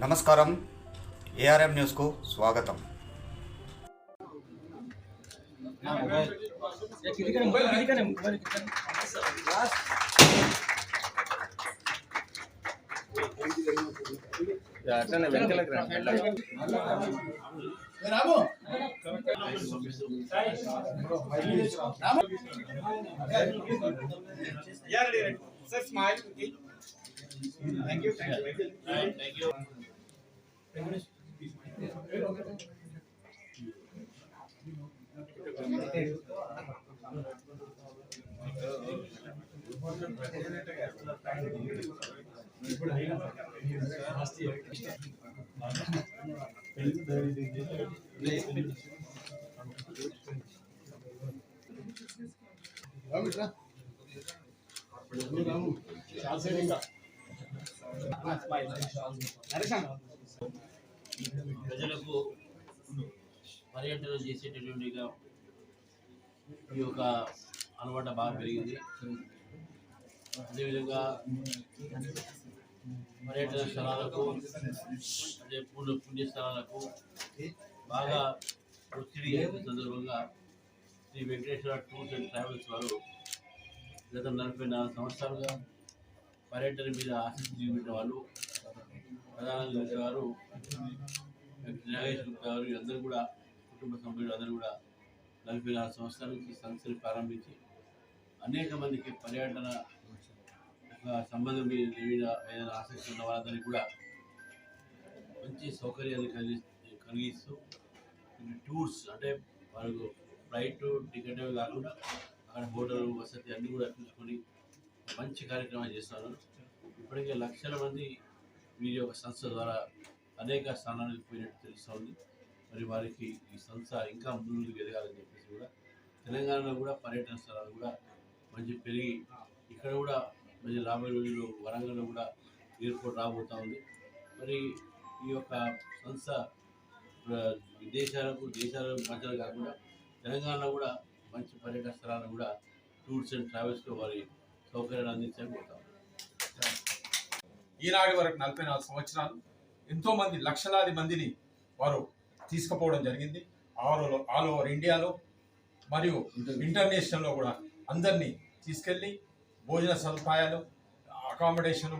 నమస్కారం ఏఆర్ఎం న్యూస్కు స్వాగతం ready, ready. Sir, smile. Okay. Thank రాము చాలా సేపు ఇంకా అరే ప్రజలకు పర్యటన చేసేటటువంటిగా ఈ యొక్క అలవాటు బాగా పెరిగింది. అదేవిధంగా పర్యటన స్థలాలకు అదే పుణ్య పుణ్యస్థలాలకు బాగా ఒత్తిడి అయిన సందర్భంగా Shri Venkateswara tours and travels వారు గత నలభై నాలుగు సంవత్సరాలుగా పర్యటన మీద ఆసక్తి చూపించిన వాళ్ళు. ప్రధానంగా గారు నాగేశ్వర గారు అందరూ కూడా కుటుంబ సభ్యులు అందరూ కూడా నలభై నాలుగు సంవత్సరాల నుంచి సంస్థలు ప్రారంభించి అనేక మందికి పర్యటన సంబంధం మీద ఏదైనా ఆసక్తి ఉన్న వాళ్ళందరికీ కూడా మంచి సౌకర్యాలు కలిగి కలిగిస్తూ టూర్స్ అంటే వాళ్ళకు ఫ్లైట్ టికెట్ అవి కాకుండా అక్కడ హోటల్ వసతి అన్నీ కూడా చూసుకొని మంచి కార్యక్రమాలు చేస్తున్నారు. ఇప్పటికే లక్షల మంది వీరి యొక్క సంస్థ ద్వారా అనేక స్థానాలకు పోయినట్టు తెలుస్తోంది. మరి వారికి ఈ సంస్థ ఇంకా ముందుకు ఎదగాలని చెప్పేసి కూడా తెలంగాణలో కూడా పర్యటన స్థలాలు కూడా మంచి పెరిగి ఇక్కడ కూడా మంచి రాబోయే రోజుల్లో వరంగల్లో కూడా ఎయిర్పోర్ట్ రాబోతూ ఉంది. మరి ఈ యొక్క సంస్థ విదేశాలకు దేశాల మధ్యలో కాకుండా తెలంగాణలో కూడా మంచి పర్యటన స్థలాలను కూడా టూర్స్ అండ్ ట్రావెల్స్లో వారి సౌకర్యాలు అందించడం ఈనాటి వరకు నలభై నాలుగు సంవత్సరాలు ఎంతో మంది లక్షలాది మందిని వారు తీసుకుపోవడం జరిగింది. ఆల్ ఓవర్ ఆల్ ఓవర్ ఇండియాలో మరియు ఇంటర్నేషనల్లో కూడా అందరినీ తీసుకెళ్ళి భోజన సదుపాయాలు అకామిడేషను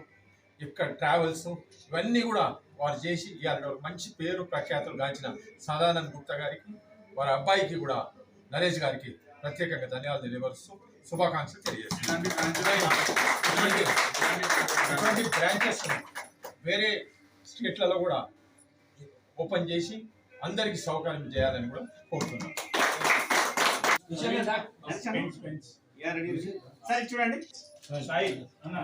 ఇక్కడ ట్రావెల్స్ ఇవన్నీ కూడా వారు చేసి ఇవాళ మంచి పేరు ప్రఖ్యాతులు గాంచిన సదానంద్ గుప్తా గారికి వారి అబ్బాయికి కూడా నరేష్ గారికి ప్రత్యేకంగా ధన్యవాదాలు తెలియపరుస్తూ శుభాకాంక్షలు తెలియజేస్తున్నాను. బ్రాంచెస్ వేరే స్టేట్లలో కూడా ఓపెన్ చేసి అందరికి సౌకర్యం చేయాలని కూడా కోరుతున్నాను సార్ చూడండి. సాయి అన్న.